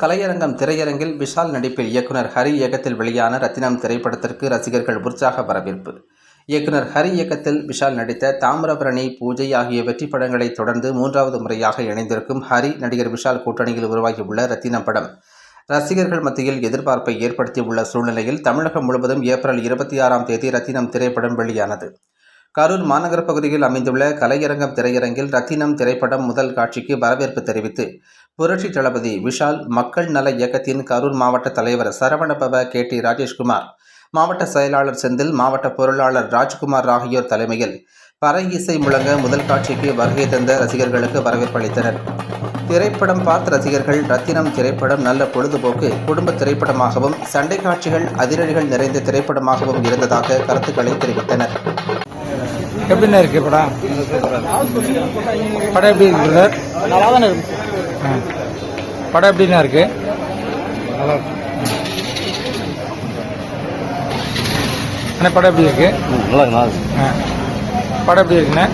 கலையரங்கம் திரையரங்கில் விஷால் நடிப்பில் இயக்குனர் ஹரி இயக்கத்தில் வெளியான ரத்தினம் திரைப்படத்திற்கு ரசிகர்கள் உற்சாக வரவேற்பு. இயக்குனர் ஹரி இயக்கத்தில் விஷால் நடித்த தாமிரபரணி பூஜை ஆகிய வெற்றி படங்களை தொடர்ந்து மூன்றாவது முறையாக இணைந்திருக்கும் ஹரி நடிகர் விஷால் கூட்டணியில் உருவாகியுள்ள ரத்தினம் படம். ரசிகர்கள் மத்தியில் எதிர்பார்ப்பை ஏற்படுத்தியுள்ள சூழ்நிலையில் தமிழகம் முழுவதும் ஏப்ரல் இருபத்தி ஆறாம் தேதி ரத்தினம் திரைப்படம் வெளியானது. கரூர் மாநகர பகுதியில் அமைந்துள்ள கலையரங்கம் திரையரங்கில் ரத்தினம் திரைப்படம் முதல் காட்சிக்கு வரவேற்பு தெரிவித்து புரட்சி தளபதி விஷால் மக்கள் நல இயக்கத்தின் கரூர் மாவட்ட தலைவர் சரவணபவ கே. டி. ராஜேஷ்குமார் மாவட்ட செயலாளர் செந்தில் மாவட்ட பொருளாளர் ராஜ்குமார் ஆகியோர் தலைமையில் பறை இசை முழங்க முதல் காட்சிக்கு வருகை தந்த ரசிகர்களுக்கு வரவேற்பு அளித்தனர். திரைப்படம் பார்த்த ரசிகர்கள் ரத்தினம் திரைப்படம் நல்ல பொழுதுபோக்கு. குடும்ப திரைப்படமாகவும் சண்டை காட்சிகள் அதிரடிகள் நிறைந்த திரைப்படமாகவும் இருந்ததாக கருத்துக்களை தெரிவித்தனர். எப்படிண்ணா இருக்கு படம்? படம் எப்படி இருக்கு பிரதர் நல்லா தானே இருக்கு. ஆ. படம் எப்படிண்ணா இருக்கு? அண்ணா படம் எப்படி இருக்கு? நல்லா. படம் எப்படி இருக்குண்ணா?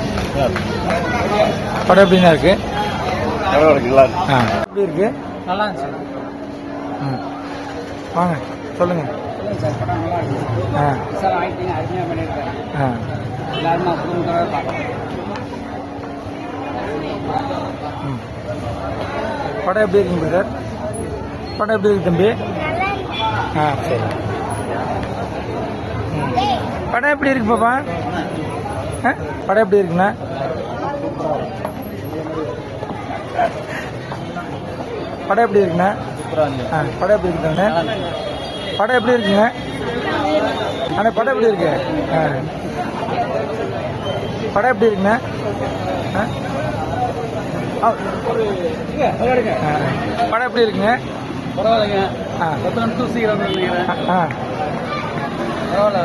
படம் எப்படிண்ணா இருக்கு? எப்படி இருக்கு. நல்லா இருந்துச்சு. வாங்க சொல்லுங்க. சார் படம் சார் எப்படி இருக்குங்க பிரதர் படம் எப்படி இருக்கு தம்பி? ஆ சரி. படம் எப்படி இருக்கு பாப்பா படம் எப்படி இருக்குண்ணா? படம் எப்படி இருக்குண்ணா? ஆ படம் எப்படி இருக்குண்ணா படம் எப்படி இருக்குங்க? அண்ணா படம் எப்படி இருக்கு? ஆ. படம் எப்படி இருக்குண்ணா? ஆ. படம் எப்படி இருக்குங்க? பரவாயில்லைங்க. ஆ. பத்து நிமிஷம் சீக்கிரம் நினைக்கிறேன். ஆ. பரவாயில்ல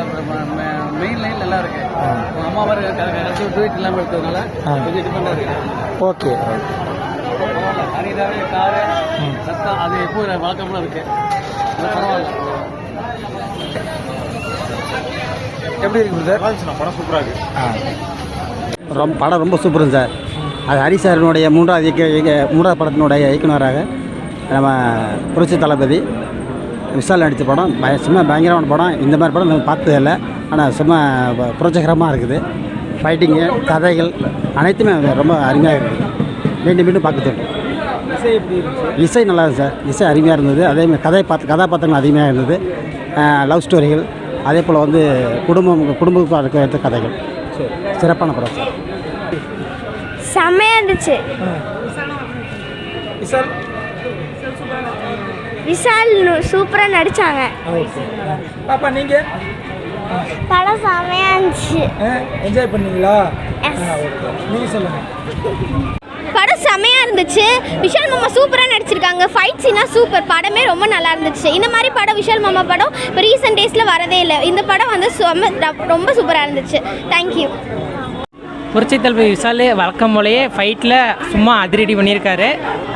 மெயின் லைன் நல்லா இருக்கு. அம்மா மாதிரி இல்லாமல். கொஞ்சம் டிஃபரெண்டாக இருக்கு. ஓகே பரவாயில்ல அனிதாவே காரு. சத்தம் அது எப்போ வழக்கம்லாம் இருக்கு. பரவாயில்ல. எப்படி இருக்கு பிரதர் படம் சூப்பராக இருக்கு. ரொம்ப படம் ரொம்ப சூப்பருங்க சார். அது ஹரி சாரினுடைய மூன்றாவது இயக்க இயக்க- மூன்றாவது படத்தினுடைய இயக்குனராக நம்ம புரட்சி தளபதி விஷால் நடித்த படம். பய சும்மா பயங்கரமான படம். இந்த மாதிரி படம் நம்ம பார்த்தது இல்லை. ஆனால் சும்மா புரட்சிகரமாக இருக்குது. ஃபைட்டிங்கு கதைகள் அனைத்துமே ரொம்ப அருமையாக இருக்குது மீண்டும் மீண்டும் பார்க்க தோணும் இசை எப்படி இருந்துச்சு? இசை நல்லா இருந்துச்சு சார். இசை அருமையாக இருந்தது. அதேமாதிரி கதை பார்த்து கதாபாத்திரங்கள் அதிகமாக இருந்தது. லவ் ஸ்டோரிகள் அதே போல் வந்து குடும்பம் குடும்பத்துக்கு இருக்கிற கதைகள். சிறப்பான படம் சார். செம்மையா இருந்துச்சு. விஷால் விஷால் சூப்பரா நடிச்சாங்க. ஓகே. பாப்பா நீங்கள் படம் செம்மையா இருந்துச்சு. என்ஜாய் பண்ணீங்களா? நீங்கள் சொல்லுங்கள் இருந்துச்சு. விஷால் மாமா சூப்பராக நடிச்சிருக்காங்க. ஃபைட் சீனாக சூப்பர். படமே ரொம்ப நல்லா இருந்துச்சு. இந்த மாதிரி படம் விஷால் மாமா படம் இப்போ ரீசெண்ட் டேஸில் வரதே இல்லை. இந்த படம் வந்து ரொம்ப சூப்பராக இருந்துச்சு. தேங்க்யூ புரட்சி தளபதி விஷால் வழக்கம் போலயே ஃபைட்டில் சும்மா அதிரடி பண்ணியிருக்காரு.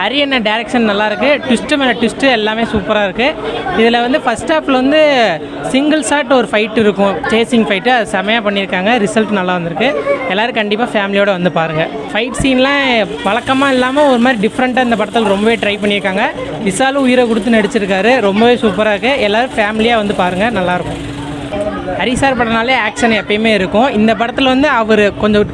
அரியண்ண டேரெக்ஷன் நல்லாயிருக்கு. ட்விஸ்ட்டு மேலே ட்விஸ்ட்டு எல்லாமே சூப்பராக இருக்குது இதில் வந்து ஃபஸ்ட் ஹாஃபில் வந்து சிங்கிள் ஷாட் ஒரு ஃபைட் இருக்கும். சேசிங் ஃபைட்டு அது செமையாக பண்ணியிருக்காங்க. ரிசல்ட் நல்லா வந்திருக்கு. எல்லோரும் கண்டிப்பாக ஃபேமிலியோடு வந்து பாருங்கள் ஃபைட் சீன்லாம் வழக்கமாக இல்லாமல் ஒரு மாதிரி டிஃப்ரெண்ட்டாக இந்த படத்தில் ரொம்பவே ட்ரை பண்ணியிருக்காங்க. விஷாலும் உயிரை கொடுத்து நடிச்சிருக்காரு. ரொம்பவே சூப்பராக இருக்குது எல்லோரும் ஃபேமிலியாக வந்து பாருங்கள் நல்லாயிருக்கும் ஹரிசார் படம்னாலே ஆக்ஷன் எப்பயுமே இருக்கும். இந்த படத்தில் வந்து அவர் கொஞ்சம்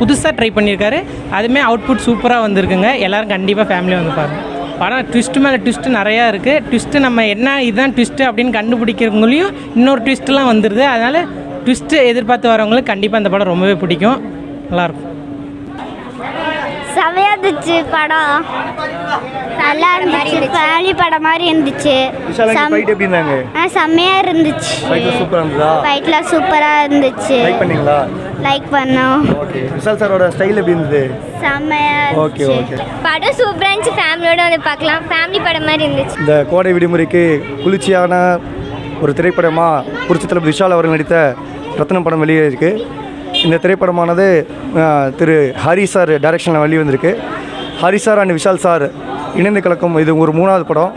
புதுசாக ட்ரை பண்ணியிருக்காரு. அதுவுமே அவுட்புட் சூப்பராக வந்திருக்குங்க. எல்லாரும் கண்டிப்பாக ஃபேமிலியாக வந்து பாருங்க. படம் ட்விஸ்ட்டு மேலே ட்விஸ்ட்டு நிறையா இருக்குது ட்விஸ்ட்டு நம்ம என்ன இதுதான் ட்விஸ்ட்டு அப்படின்னு கண்டுபிடிக்கிறவங்களையும் இன்னொரு ட்விஸ்ட்லாம் வந்துடுது அதனால் ட்விஸ்ட்டு எதிர்பார்த்து வரவங்களுக்கு கண்டிப்பாக அந்த படம் ரொம்பவே பிடிக்கும். நல்லாயிருக்கும் செம்மையா இருந்துச்சு படம். நல்லா இருந்துச்சு. ஃபேமிலி படம் மாதிரி இருந்துச்சு. ஃபைட் எப்படி இருந்தாங்க? ஆ செம்மையா இருந்துச்சு. ஃபைட்ல சூப்பராக இருந்ததா? ஃபைட்லாம் சூப்பரா இருந்துச்சு. லைக் பண்ணீங்களா? லைக் பண்ணோம். ஓகே விஷால் சாரோட ஸ்டைல் எப்படி இருந்தது? செம்மையா ஓகே ஓகே படம் சூப்பரா இருந்துச்சு. ஃபேமிலியோட வந்து பார்க்கலாம். ஃபேமிலி படம் மாதிரி இருந்துச்சு. இந்த கோடை விடுமுறைக்கு குளிர்ச்சியான ஒரு திரைப்படமாக புரட்சி தலைவர் விஷால் அவர்கள் நடித்த ரத்னம் படம் வெளியே இருக்கு. இந்த திரைப்படமானது திரு ஹரி சார் டைரக்ஷனில் வெளிவந்திருக்கு. Hari sir and Vishal sir இணைந்து கலக்கும் இது ஒரு மூணாவது படம்.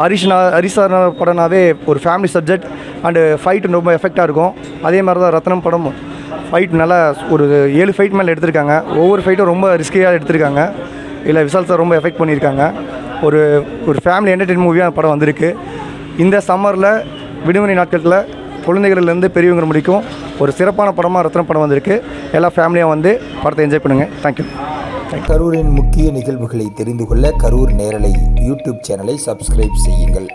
ஹரிஷ்னா ஹரிஷ் சார் படம்னாவே ஒரு ஃபேமிலி சப்ஜெக்ட் அண்டு ஃபைட் ரொம்ப எஃபெக்டாக இருக்கும். அதே மாதிரி தான் ரத்னம் படம் ஃபைட் நல்லா ஒரு ஏழு ஃபைட் மேலே எடுத்திருக்காங்க. ஒவ்வொரு ஃபைட்டும் ரொம்ப ரிஸ்கியாக எடுத்திருக்காங்க. இல்லை விஷால் சார் ரொம்ப எஃபெக்ட் பண்ணியிருக்காங்க. ஒரு ஒரு ஃபேமிலி என்டர்டெயின் மூவியாக படம் வந்திருக்கு. இந்த சம்மரில் விடுமுறை நாட்களில் குழந்தைகள்லேருந்து பெரியவங்க முடிக்கும் ஒரு சிறப்பான படமாக ரத்னம் படம் வந்திருக்கு. எல்லா ஃபேமிலியாக வந்து படத்தை என்ஜாய் பண்ணுங்கள் தேங்க்யூ கரூரின் முக்கிய நிகழ்வுகளை தெரிந்து கொள்ள கரூர் நேரலை யூடியூப் சேனலை சப்ஸ்கிரைப் செய்யுங்கள்.